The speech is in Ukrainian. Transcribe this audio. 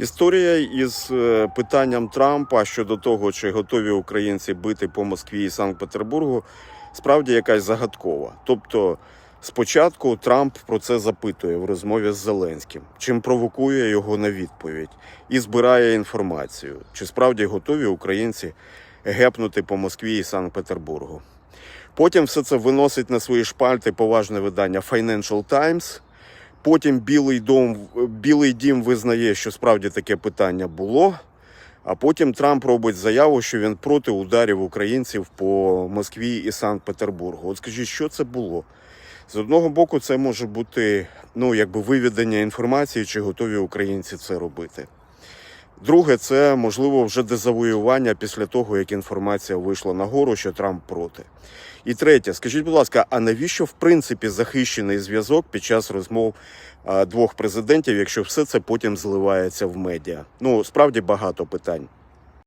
Історія із е, питанням Трампа щодо того, чи готові українці бити по Москві і Санкт-Петербургу, справді якась загадкова. Тобто, спочатку Трамп про це запитує в розмові з Зеленським, чим провокує його на відповідь і збирає інформацію, чи справді готові українці гепнути по Москві і Санкт-Петербургу. Потім все це виносить на свої шпальти поважне видання Financial Times. Потім Білий дом, Білий дім визнає, що справді таке питання було. А потім Трамп робить заяву, що він проти ударів українців по Москві і Санкт-Петербургу. От скажіть, що це було? З одного боку, це може бути ну, якби виведення інформації, чи готові українці це робити. Друге, це можливо вже дезавоювання після того, як інформація вийшла нагору, що Трамп проти. І третє, скажіть, будь ласка, а навіщо в принципі захищений зв'язок під час розмов двох президентів, якщо все це потім зливається в медіа? Ну справді багато питань.